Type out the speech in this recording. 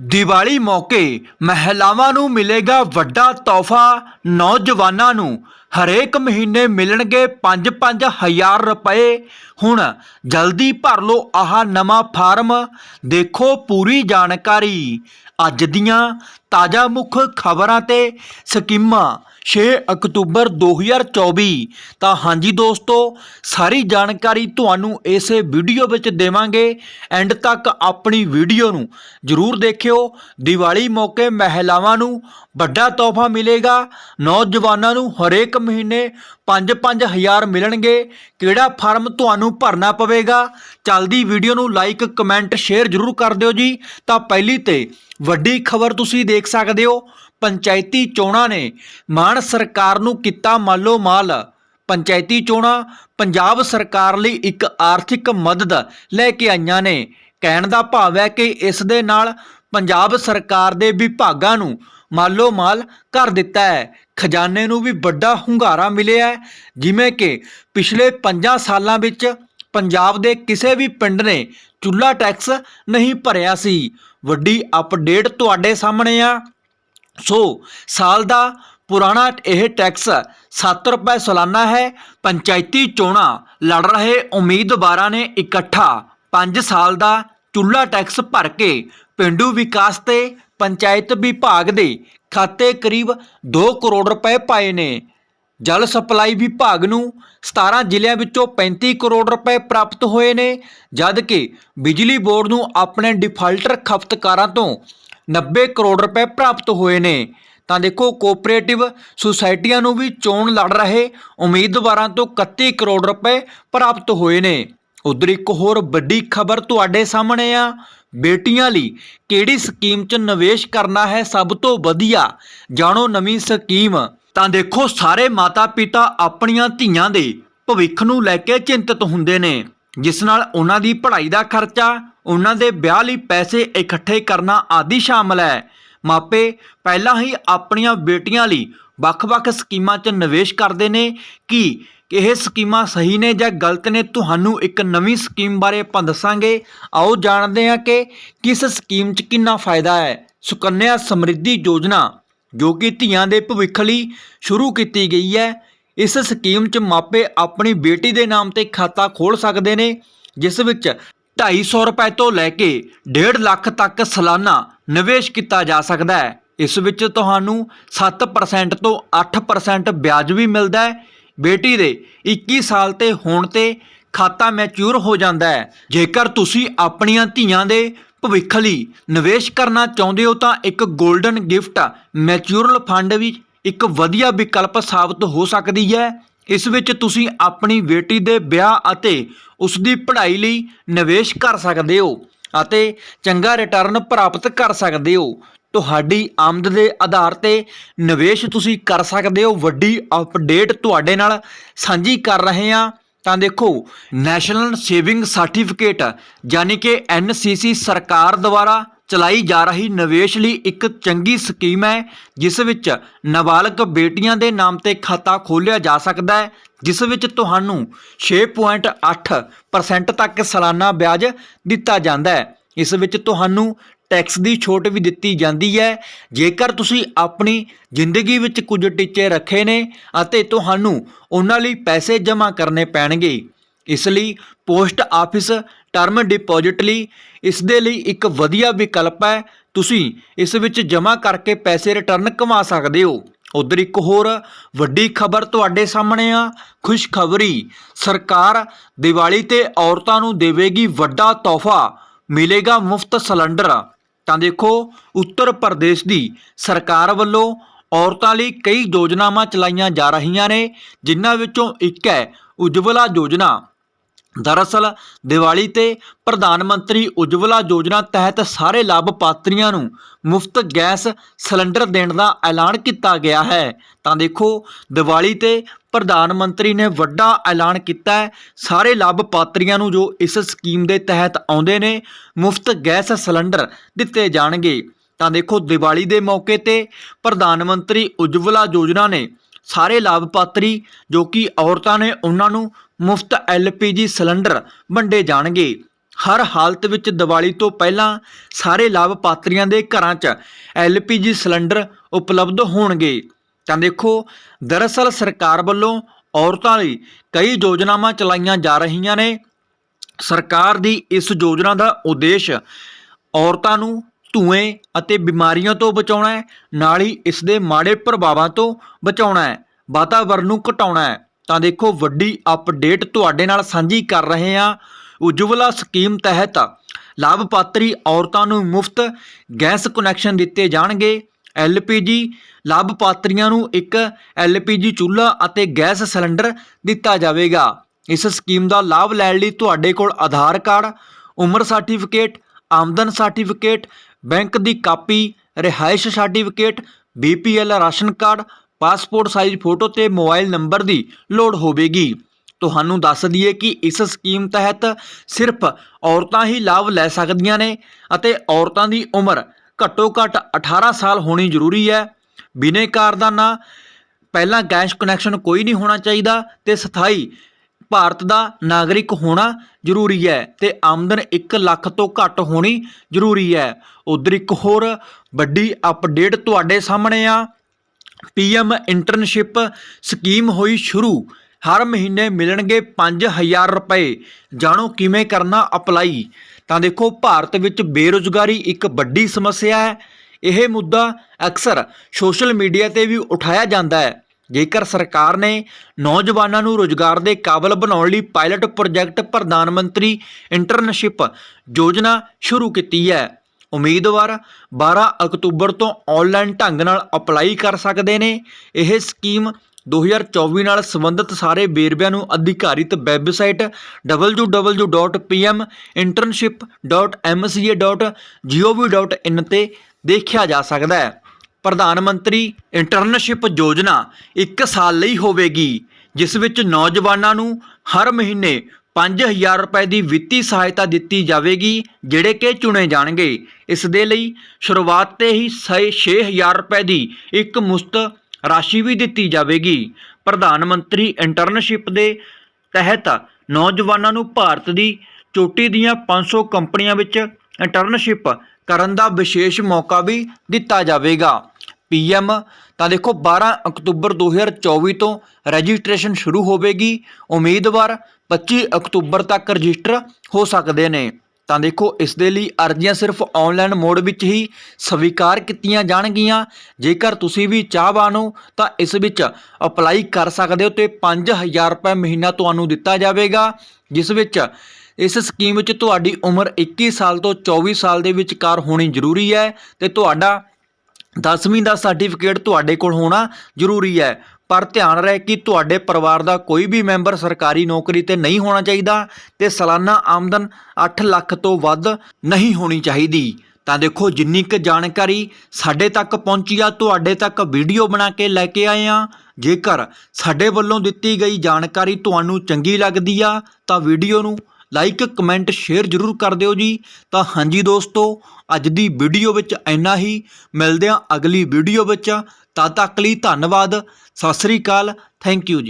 ਦੀਵਾਲੀ ਮੌਕੇ ਮਹਿਲਾਵਾਂ ਨੂੰ ਮਿਲੇਗਾ ਵੱਡਾ ਤੋਹਫਾ ਨੌਜਵਾਨਾਂ ਨੂੰ। ਹਰੇਕ ਮਹੀਨੇ ਮਿਲਣਗੇ 5-5000 ਰੁਪਏ। ਹੁਣ ਜਲਦੀ ਭਰ ਲਓ ਆਹ ਨਵਾਂ ਫਾਰਮ। ਦੇਖੋ ਪੂਰੀ ਜਾਣਕਾਰੀ। ਅੱਜ ਦੀਆਂ ਤਾਜ਼ਾ ਮੁੱਖ ਖਬਰਾਂ ਤੇ ਸਕੀਮਾਂ। 6 ਅਕਤੂਬਰ 2024 ਤਾਂ ਹਾਂਜੀ ਦੋਸਤੋ, ਸਾਰੀ ਜਾਣਕਾਰੀ ਤੁਹਾਨੂੰ ਇਸੇ ਵੀਡੀਓ ਵਿੱਚ ਦੇਵਾਂਗੇ। ਐਂਡ ਤੱਕ ਆਪਣੀ ਵੀਡੀਓ ਨੂੰ ਜਰੂਰ ਦੇਖਿਓ। ਦੀਵਾਲੀ ਮੌਕੇ ਮਹਿਲਾਵਾਂ ਨੂੰ ਵੱਡਾ ਤੋਹਫਾ ਮਿਲੇਗਾ। ਨੌਜਵਾਨਾਂ ਨੂੰ ਹਰੇਕ ਮਹੀਨੇ 5-5000 ਮਿਲਣਗੇ। ਕਿਹੜਾ ਫਾਰਮ ਤੁਹਾਨੂੰ ਭਰਨਾ ਪਵੇਗਾ? ਚੱਲਦੀ ਵੀਡੀਓ ਨੂੰ ਲਾਈਕ, ਕਮੈਂਟ, ਸ਼ੇਅਰ ਜਰੂਰ ਕਰ ਦਿਓ ਜੀ। ਤਾਂ ਪਹਿਲੀ ਤੇ ਵੱਡੀ ਖਬਰ ਤੁਸੀਂ ਦੇਖ ਸਕਦੇ ਹੋ। ਪੰਚਾਇਤੀ ਚੋਣਾਂ ਨੇ ਮਾਨ ਸਰਕਾਰ ਨੂੰ ਕੀਤਾ ਮਾਲੋ ਮਾਲ। ਪੰਚਾਇਤੀ ਚੋਣਾਂ ਪੰਜਾਬ ਸਰਕਾਰ ਲਈ ਇੱਕ ਆਰਥਿਕ ਮਦਦ ਲੈ ਕੇ ਆਈਆਂ ਨੇ। ਕਹਿਣ ਦਾ ਭਾਵ ਹੈ ਕਿ ਇਸ ਦੇ ਨਾਲ ਪੰਜਾਬ ਸਰਕਾਰ ਦੇ ਵਿਭਾਗਾਂ ਨੂੰ ਮਾਲੋ ਮਾਲ ਕਰ ਦਿੱਤਾ ਹੈ। ਖਜ਼ਾਨੇ ਨੂੰ ਵੀ ਵੱਡਾ ਹੁੰਗਾਰਾ ਮਿਲਿਆ ਜਿਵੇਂ ਕਿ ਪਿਛਲੇ 5 ਸਾਲਾਂ ਵਿੱਚ ਪੰਜਾਬ ਦੇ ਕਿਸੇ ਵੀ ਪਿੰਡ ਨੇ ਚੁੱਲਾ ਟੈਕਸ ਨਹੀਂ ਭਰਿਆ ਸੀ। ਵੱਡੀ ਅਪਡੇਟ ਤੁਹਾਡੇ ਸਾਹਮਣੇ ਆ। ਸੋ ਸਾਲ ਦਾ ਪੁਰਾਣਾ ਇਹ ਟੈਕਸ 7 ਰੁਪਏ ਸਾਲਾਨਾ ਹੈ। ਪੰਚਾਇਤੀ ਚੋਣਾਂ ਲੜ ਰਹੇ ਉਮੀਦਵਾਰਾਂ ਨੇ ਇਕੱਠਾ 5 ਸਾਲ ਦਾ ਚੁੱਲਾ ਟੈਕਸ ਭਰ ਕੇ ਪਿੰਡੂ ਵਿਕਾਸ ਤੇ ਪੰਚਾਇਤ ਵਿਭਾਗ ਦੇ ਖਾਤੇ ਕਰੀਬ 2 ਕਰੋੜ ਰੁਪਏ ਪਾਏ ਨੇ। ਜਲ ਸਪਲਾਈ ਵਿਭਾਗ ਨੂੰ 17 ਜ਼ਿਲ੍ਹਿਆਂ ਵਿੱਚੋਂ 35 ਕਰੋੜ ਰੁਪਏ ਪ੍ਰਾਪਤ ਹੋਏ ਨੇ ਜਦ ਕਿ ਬਿਜਲੀ ਬੋਰਡ ਨੂੰ ਆਪਣੇ ਡਿਫਾਲਟਰ ਖਪਤਕਾਰਾਂ ਤੋਂ 90 ਕਰੋੜ ਰੁਪਏ ਪ੍ਰਾਪਤ ਹੋਏ ਨੇ। ਤਾਂ ਦੇਖੋ, ਕੋਆਪਰੇਟਿਵ ਸੁਸਾਇਟੀਆਂ ਨੂੰ ਵੀ ਚੋਣ ਲੜ ਰਹੇ ਉਮੀਦਵਾਰਾਂ ਤੋਂ 31 ਕਰੋੜ ਰੁਪਏ ਪ੍ਰਾਪਤ ਹੋਏ ਨੇ। ਉਧਰ ਇੱਕ ਹੋਰ ਵੱਡੀ ਖਬਰ ਤੁਹਾਡੇ ਸਾਹਮਣੇ ਆ। ਬੇਟੀਆਂ ਲਈ ਕਿਹੜੀ ਸਕੀਮ 'ਚ ਨਿਵੇਸ਼ ਕਰਨਾ ਹੈ ਸਭ ਤੋਂ ਵਧੀਆ? ਜਾਣੋ ਨਵੀਂ ਸਕੀਮ। ਤਾਂ ਦੇਖੋ, ਸਾਰੇ ਮਾਤਾ-ਪਿਤਾ ਆਪਣੀਆਂ ਧੀਆਂ ਦੇ ਭਵਿੱਖ ਨੂੰ ਲੈ ਕੇ ਚਿੰਤਤ ਹੁੰਦੇ ਨੇ, ਜਿਸ ਨਾਲ ਉਹਨਾਂ ਦੀ ਪੜ੍ਹਾਈ ਦਾ ਖਰਚਾ, ਉਹਨਾਂ ਦੇ ਵਿਆਹ ਲਈ ਪੈਸੇ ਇਕੱਠੇ ਕਰਨਾ ਆਦਿ ਸ਼ਾਮਲ ਹੈ। ਮਾਪੇ ਪਹਿਲਾਂ ਹੀ ਆਪਣੀਆਂ ਬੇਟੀਆਂ ਲਈ ਵੱਖ-ਵੱਖ ਸਕੀਮਾਂ 'ਚ ਨਿਵੇਸ਼ ਕਰਦੇ ਨੇ ਕਿ ਕਿ ਇਹ ਸਕੀਮਾਂ ਸਹੀ ਨੇ ਜਾਂ ਗਲਤ ਨੇ, ਤੁਹਾਨੂੰ ਇੱਕ ਨਵੀਂ ਸਕੀਮ ਬਾਰੇ ਆਪਾਂ ਦੱਸਾਂਗੇ। ਆਓ ਜਾਣਦੇ ਹਾਂ ਕਿ ਕਿਸ ਸਕੀਮ 'ਚ ਕਿੰਨਾ ਫਾਇਦਾ ਹੈ। ਸੁਕੰਨਿਆ ਸਮਰਿੱਧੀ ਯੋਜਨਾ, ਜੋ ਕਿ ਧੀਆਂ ਦੇ ਭਵਿੱਖ ਲਈ ਸ਼ੁਰੂ ਕੀਤੀ ਗਈ ਹੈ। ਇਸ ਸਕੀਮ 'ਚ ਮਾਪੇ ਆਪਣੀ ਬੇਟੀ ਦੇ ਨਾਮ ਤੇ ਖਾਤਾ ਖੋਲ ਸਕਦੇ ਨੇ, ਜਿਸ ਵਿੱਚ 250 ਰੁਪਏ ਤੋਂ ਲੈ ਕੇ 1.5 ਲੱਖ ਤੱਕ ਸਾਲਾਨਾ ਨਿਵੇਸ਼ ਕੀਤਾ ਜਾ ਸਕਦਾ ਹੈ। ਇਸ ਵਿੱਚ ਤੁਹਾਨੂੰ 7% ਤੋਂ 8% ਵਿਆਜ ਵੀ ਮਿਲਦਾ ਹੈ। ਬੇਟੀ ਦੇ 21 ਸਾਲ ਤੇ ਹੋਣ ਤੇ ਖਾਤਾ ਮੈਚੂਰ ਹੋ ਜਾਂਦਾ ਹੈ। ਜੇਕਰ ਤੁਸੀਂ ਆਪਣੀਆਂ ਧੀਆਂ ਦੇ ਭਵਿੱਖ ਲਈ ਨਿਵੇਸ਼ ਕਰਨਾ ਚਾਹੁੰਦੇ ਹੋ ਤਾਂ ਇੱਕ 골ਡਨ ਗਿਫਟ ਮੈਚੂਰਲ ਫੰਡ ਵੀ ਇੱਕ ਵਧੀਆ ਵਿਕਲਪ ਸਾਬਤ ਹੋ ਸਕਦੀ ਹੈ। ਇਸ ਵਿੱਚ ਤੁਸੀਂ ਆਪਣੀ ਬੇਟੀ ਦੇ ਵਿਆਹ ਅਤੇ ਉਸ ਦੀ ਪੜ੍ਹਾਈ ਲਈ ਨਿਵੇਸ਼ ਕਰ ਸਕਦੇ ਹੋ ਅਤੇ ਚੰਗਾ ਰਿਟਰਨ ਪ੍ਰਾਪਤ ਕਰ ਸਕਦੇ ਹੋ। ਤੁਹਾਡੀ ਆਮਦ ਦੇ ਆਧਾਰ ਤੇ ਨਿਵੇਸ਼ ਤੁਸੀਂ ਕਰ ਸਕਦੇ ਹੋ। ਵੱਡੀ ਅਪਡੇਟ ਤੁਹਾਡੇ ਨਾਲ ਸਾਂਝੀ ਕਰ ਰਹੇ ਹਾਂ। ਤਾਂ ਦੇਖੋ ਨੈਸ਼ਨਲ ਸੇਵਿੰਗ ਸਰਟੀਫਿਕੇਟ ਯਾਨੀ ਕਿ ਐਨਸੀਸੀ ਸਰਕਾਰ ਦੁਆਰਾ ਚਲਾਈ ਜਾ ਰਹੀ ਨਿਵੇਸ਼ ਲਈ ਇੱਕ ਚੰਗੀ ਸਕੀਮ ਹੈ, ਜਿਸ ਵਿੱਚ ਨਾਬਾਲਗ ਬੇਟੀਆਂ ਦੇ ਨਾਮ ਤੇ ਖਾਤਾ ਖੋਲ੍ਹਿਆ ਜਾ ਸਕਦਾ ਹੈ, ਜਿਸ ਵਿੱਚ ਤੁਹਾਨੂੰ 6.8% ਤੱਕ ਸਾਲਾਨਾ ਵਿਆਜ ਦਿੱਤਾ ਜਾਂਦਾ ਹੈ। ਇਸ ਵਿੱਚ ਤੁਹਾਨੂੰ ਟੈਕਸ ਦੀ ਛੋਟ ਵੀ ਦਿੱਤੀ ਜਾਂਦੀ ਹੈ। ਜੇਕਰ ਤੁਸੀਂ ਆਪਣੀ ਜ਼ਿੰਦਗੀ ਵਿੱਚ ਕੁਝ ਟੀਚੇ ਰੱਖੇ ਨੇ ਅਤੇ ਤੁਹਾਨੂੰ ਉਹਨਾਂ ਲਈ ਪੈਸੇ ਜਮ੍ਹਾਂ ਕਰਨੇ ਪੈਣਗੇ, ਇਸ ਲਈ ਪੋਸਟ ਆਫਿਸ ਟਰਮ ਡਿਪੋਜ਼ਿਟ ਲਈ ਇਸ ਦੇ ਲਈ ਇੱਕ ਵਧੀਆ ਵਿਕਲਪ ਹੈ। ਤੁਸੀਂ ਇਸ ਵਿੱਚ ਜਮ੍ਹਾਂ ਕਰਕੇ ਪੈਸੇ ਰਿਟਰਨ ਕਮਾ ਸਕਦੇ ਹੋ। ਉਧਰ ਇੱਕ ਹੋਰ ਵੱਡੀ ਖਬਰ ਤੁਹਾਡੇ ਸਾਹਮਣੇ ਆ। ਖੁਸ਼ਖਬਰੀ, ਸਰਕਾਰ ਦੀਵਾਲੀ ਤੇ ਔਰਤਾਂ ਨੂੰ ਦੇਵੇਗੀ ਵੱਡਾ ਤੋਹਫਾ, ਮਿਲੇਗਾ ਮੁਫਤ ਸਿਲੰਡਰ। ਤਾਂ ਦੇਖੋ, ਉੱਤਰ ਪ੍ਰਦੇਸ਼ ਦੀ ਸਰਕਾਰ ਵੱਲੋਂ ਔਰਤਾਂ ਲਈ ਕਈ ਯੋਜਨਾਵਾਂ ਚਲਾਈਆਂ ਜਾ ਰਹੀਆਂ ਨੇ, ਜਿਨ੍ਹਾਂ ਵਿੱਚੋਂ ਇੱਕ ਹੈ, ਉਜਵਲਾ ਯੋਜਨਾ। ਦਰਅਸਲ ਦੀਵਾਲੀ ਤੇ ਪ੍ਰਧਾਨ ਮੰਤਰੀ ਉਜਵਲਾ ਯੋਜਨਾ ਤਹਿਤ ਸਾਰੇ ਲਾਭਪਾਤਰੀਆਂ ਨੂੰ ਮੁਫਤ ਗੈਸ ਸਿਲੰਡਰ ਦੇਣ ਦਾ ਐਲਾਨ ਕੀਤਾ ਗਿਆ ਹੈ। ਤਾਂ ਦੇਖੋ, ਦੀਵਾਲੀ ਤੇ ਪ੍ਰਧਾਨ ਮੰਤਰੀ ਨੇ ਵੱਡਾ ਐਲਾਨ ਕੀਤਾ ਹੈ। ਸਾਰੇ ਲਾਭਪਾਤਰੀਆਂ ਨੂੰ ਜੋ ਇਸ ਸਕੀਮ ਦੇ ਤਹਿਤ ਆਉਂਦੇ ਨੇ, ਮੁਫਤ ਗੈਸ ਸਿਲੰਡਰ ਦਿੱਤੇ ਜਾਣਗੇ। ਤਾਂ ਦੇਖੋ, ਦੀਵਾਲੀ ਦੇ ਮੌਕੇ ਤੇ ਪ੍ਰਧਾਨ ਮੰਤਰੀ ਉਜਵਲਾ ਯੋਜਨਾ ਨੇ ਸਾਰੇ ਲਾਭਪਾਤਰੀ, ਜੋ ਕਿ ਔਰਤਾਂ ਨੇ, ਉਹਨਾਂ ਨੂੰ ਮੁਫਤ ਐਲਪੀਜੀ ਸਿਲੰਡਰ ਵੰਡੇ ਜਾਣਗੇ। ਹਰ ਹਾਲਤ ਵਿੱਚ ਦੀਵਾਲੀ ਤੋਂ ਪਹਿਲਾਂ ਸਾਰੇ ਲਾਭਪਾਤਰੀਆਂ ਦੇ ਘਰਾਂ 'ਚ ਐਲਪੀਜੀ ਸਿਲੰਡਰ ਉਪਲਬਧ ਹੋਣਗੇ। ਤਾਂ ਦੇਖੋ, ਦਰਅਸਲ ਸਰਕਾਰ ਵੱਲੋਂ ਔਰਤਾਂ ਲਈ ਕਈ ਯੋਜਨਾਵਾਂ ਚਲਾਈਆਂ ਜਾ ਰਹੀਆਂ ਨੇ। ਸਰਕਾਰ ਦੀ ਇਸ ਯੋਜਨਾ ਦਾ ਉਦੇਸ਼ ਔਰਤਾਂ ਨੂੰ ਧੂਏ ਅਤੇ ਬਿਮਾਰੀਆਂ ਤੋਂ ਬਚਾਉਣਾ ਹੈ, ਨਾਲ ਹੀ ਇਸ ਦੇ ਮਾੜੇ ਪ੍ਰਭਾਵਾਂ ਤੋਂ ਬਚਾਉਣਾ ਹੈ ਵਾਤਾਵਰਣ ਨੂੰ ਘਟਾਉਣਾ ਹੈ। ਤਾਂ ਦੇਖੋ ਵੱਡੀ ਅਪਡੇਟ ਤੁਹਾਡੇ ਨਾਲ ਸਾਂਝੀ ਕਰ ਰਹੇ ਹਾਂ। ਉਜਵਲਾ ਸਕੀਮ ਤਹਿਤ ਲਾਭਪਾਤਰੀ ਔਰਤਾਂ ਨੂੰ ਮੁਫਤ ਗੈਸ ਕਨੈਕਸ਼ਨ ਦਿੱਤੇ ਜਾਣਗੇ। ਐਲਪੀਜੀ ਲਾਭਪਾਤਰੀਆਂ ਨੂੰ ਇੱਕ ਐਲਪੀਜੀ ਚੁੱਲ੍ਹਾ ਅਤੇ ਗੈਸ ਸਿਲੰਡਰ ਦਿੱਤਾ ਜਾਵੇਗਾ। ਇਸ ਸਕੀਮ ਦਾ ਲਾਭ ਲੈਣ ਲਈ ਤੁਹਾਡੇ ਕੋਲ ਆਧਾਰ ਕਾਰਡ, ਉਮਰ ਸਰਟੀਫਿਕੇਟ, ਆਮਦਨ ਸਰਟੀਫਿਕੇਟ, ਬੈਂਕ ਦੀ ਕਾਪੀ, ਰਿਹਾਇਸ਼ certificate BPL ration card passport size photo ਤੇ ਮੋਬਾਈਲ ਨੰਬਰ ਦੀ ਲੋੜ ਹੋਵੇਗੀ। ਤੁਹਾਨੂੰ ਦੱਸ ਦਈਏ ਕਿ ਇਸ ਸਕੀਮ ਤਹਿਤ ਸਿਰਫ ਔਰਤਾਂ ਹੀ ਲਾਭ ਲੈ ਸਕਦੀਆਂ ਨੇ ਅਤੇ ਔਰਤਾਂ ਦੀ ਉਮਰ ਘੱਟੋ ਘੱਟ 18 ਸਾਲ ਹੋਣੀ ਜ਼ਰੂਰੀ ਹੈ। ਬਿਨੇਕਾਰ ਦਾ ਨਾਂ ਪਹਿਲਾਂ ਗੈਸ ਕਨੈਕਸ਼ਨ ਕੋਈ ਨਹੀਂ ਹੋਣਾ ਚਾਹੀਦਾ ਤੇ ਸਥਾਈ ਭਾਰਤ ਦਾ ਨਾਗਰਿਕ ਹੋਣਾ ਜ਼ਰੂਰੀ ਹੈ ਤੇ ਆਮਦਨ 1 ਲੱਖ ਤੋਂ ਘੱਟ ਹੋਣੀ ਜ਼ਰੂਰੀ ਹੈ। ਉਧਰ ਇੱਕ ਹੋਰ ਵੱਡੀ ਅਪਡੇਟ ਤੁਹਾਡੇ ਸਾਹਮਣੇ ਆ। ਪੀਐਮ ਇੰਟਰਨਸ਼ਿਪ ਸਕੀਮ ਹੋਈ ਸ਼ੁਰੂ। ਹਰ ਮਹੀਨੇ ਮਿਲਣਗੇ 5000 ਰੁਪਏ। ਜਾਣੋ ਕਿਵੇਂ ਕਰਨਾ ਅਪਲਾਈ? ਤਾਂ ਦੇਖੋ, ਭਾਰਤ ਵਿੱਚ ਬੇਰੁਜ਼ਗਾਰੀ ਇੱਕ ਵੱਡੀ ਸਮੱਸਿਆ ਹੈ। ਇਹ ਮੁੱਦਾ ਅਕਸਰ ਸੋਸ਼ਲ ਮੀਡੀਆ ਤੇ ਵੀ ਉਠਾਇਆ ਜਾਂਦਾ ਹੈ। ਜੇਕਰ ਸਰਕਾਰ ਨੇ ਨੌਜਵਾਨਾਂ ਨੂੰ ਰੋਜ਼ਗਾਰ ਦੇ ਕਾਬਲ ਬਣਾਉਣ ਲਈ ਪਾਇਲਟ ਪ੍ਰੋਜੈਕਟ ਪ੍ਰਧਾਨ ਮੰਤਰੀ ਇੰਟਰਨਸ਼ਿਪ ਯੋਜਨਾ ਸ਼ੁਰੂ ਕੀਤੀ ਹੈ ਉਮੀਦਵਾਰ 12 ਅਕਤੂਬਰ ਤੋਂ ਆਨਲਾਈਨ ਢੰਗ ਨਾਲ ਅਪਲਾਈ ਕਰ ਸਕਦੇ ਨੇ। ਇਹ ਸਕੀਮ 2024 ਨਾਲ ਸੰਬੰਧਿਤ ਸਾਰੇ ਵੇਰਵਿਆਂ ਨੂੰ ਅਧਿਕਾਰਿਤ ਵੈਬਸਾਈਟ www.pminternship.mca.gov.in ਤੇ ਦੇਖਿਆ ਜਾ ਸਕਦਾ ਹੈ। ਪ੍ਰਧਾਨ ਮੰਤਰੀ ਇੰਟਰਨਸ਼ਿਪ ਯੋਜਨਾ 1 ਸਾਲ ਲਈ ਹੋਵੇਗੀ, ਜਿਸ ਵਿੱਚ ਨੌਜਵਾਨਾਂ ਨੂੰ ਹਰ ਮਹੀਨੇ 5000 ਰੁਪਏ ਦੀ ਵਿੱਤੀ ਸਹਾਇਤਾ ਦਿੱਤੀ ਜਾਵੇਗੀ, ਜਿਹੜੇ ਕਿ ਚੁਣੇ ਜਾਣਗੇ। ਇਸ ਦੇ ਲਈ ਸ਼ੁਰੂਆਤ ਤੇ ਹੀ 6000 ਰੁਪਏ ਦੀ ਇੱਕ ਮੁਸਤ ਰਾਸ਼ੀ ਵੀ ਦਿੱਤੀ ਜਾਵੇਗੀ। ਪ੍ਰਧਾਨ ਮੰਤਰੀ ਇੰਟਰਨਸ਼ਿਪ ਦੇ ਤਹਿਤ ਨੌਜਵਾਨਾਂ ਨੂੰ ਭਾਰਤ ਦੀ ਚੋਟੀ ਦੀਆਂ 500 ਕੰਪਨੀਆਂ ਵਿੱਚ ਇੰਟਰਨਸ਼ਿਪ ਕਰਨ ਦਾ ਵਿਸ਼ੇਸ਼ ਮੌਕਾ ਵੀ ਦਿੱਤਾ ਜਾਵੇਗਾ। ਪੀਐਮ ਤਾਂ ਦੇਖੋ 12 ਅਕਤੂਬਰ 2024 ਤੋਂ ਰਜਿਸਟ੍ਰੇਸ਼ਨ ਸ਼ੁਰੂ ਹੋਵੇਗੀ। ਉਮੀਦਵਾਰ 25 ਅਕਤੂਬਰ ਤੱਕ ਰਜਿਸਟਰ ਹੋ ਸਕਦੇ ਨੇ। ਤਾਂ ਦੇਖੋ, ਇਸ ਦੇ ਲਈ ਅਰਜ਼ੀਆਂ ਸਿਰਫ ਆਨਲਾਈਨ ਮੋਡ ਵਿੱਚ ਹੀ ਸਵੀਕਾਰ ਕੀਤੀਆਂ ਜਾਣਗੀਆਂ। ਜੇਕਰ ਤੁਸੀਂ ਵੀ ਚਾਹਵਾਨ ਹੋ, ਤਾਂ ਇਸ ਵਿੱਚ ਅਪਲਾਈ ਕਰ ਸਕਦੇ ਹੋ ਤੇ 5000 ਰੁਪਏ ਮਹੀਨਾ ਤੁਹਾਨੂੰ ਦਿੱਤਾ ਜਾਵੇਗਾ, ਜਿਸ ਵਿੱਚ ਇਸ ਸਕੀਮ ਵਿੱਚ ਤੁਹਾਡੀ ਉਮਰ 21 ਸਾਲ ਤੋਂ 24 ਸਾਲ ਦੇ ਵਿਚਕਾਰ ਹੋਣੀ ਜ਼ਰੂਰੀ ਹੈ ਤੇ ਤੁਹਾਡਾ 10ਵੀਂ ਦਾ ਸਰਟੀਫਿਕੇਟ ਤੁਹਾਡੇ ਕੋਲ ਹੋਣਾ ਜ਼ਰੂਰੀ ਹੈ। ਪਰ ਧਿਆਨ ਰਹੇ ਕਿ ਤੁਹਾਡੇ ਪਰਿਵਾਰ ਦਾ ਕੋਈ ਵੀ ਮੈਂਬਰ ਸਰਕਾਰੀ ਨੌਕਰੀ ਤੇ ਨਹੀਂ ਹੋਣਾ ਚਾਹੀਦਾ ਤੇ ਸਾਲਾਨਾ ਆਮਦਨ 8 ਲੱਖ ਤੋਂ ਵੱਧ ਨਹੀਂ ਹੋਣੀ ਚਾਹੀਦੀ। ਤਾਂ ਦੇਖੋ, ਜਿੰਨੀ ਕੁ ਜਾਣਕਾਰੀ ਸਾਡੇ ਤੱਕ ਪਹੁੰਚੀ ਆ, ਤੁਹਾਡੇ ਤੱਕ ਵੀਡੀਓ ਬਣਾ ਕੇ ਲੈ ਕੇ ਆਏ ਆ। ਜੇਕਰ ਸਾਡੇ ਵੱਲੋਂ ਦਿੱਤੀ ਗਈ ਜਾਣਕਾਰੀ ਤੁਹਾਨੂੰ ਚੰਗੀ ਲੱਗਦੀ ਆ, ਤਾਂ ਵੀਡੀਓ ਨੂੰ ਲਾਈਕ ਕਮੈਂਟ ਸ਼ੇਅਰ ਜ਼ਰੂਰ ਕਰ ਦਿਓ ਜੀ। ਤਾਂ ਹਾਂਜੀ ਦੋਸਤੋ, ਅੱਜ ਦੀ ਵੀਡੀਓ ਵਿੱਚ ਇੰਨਾ ਹੀ। ਮਿਲਦੇ ਹਾਂ ਅਗਲੀ ਵੀਡੀਓ ਵਿੱਚ। ਤਦ ਤੱਕ ਲਈ ਧੰਨਵਾਦ। ਸਤਿ ਸ੍ਰੀ ਅਕਾਲ। ਥੈਂਕ ਯੂ ਜੀ।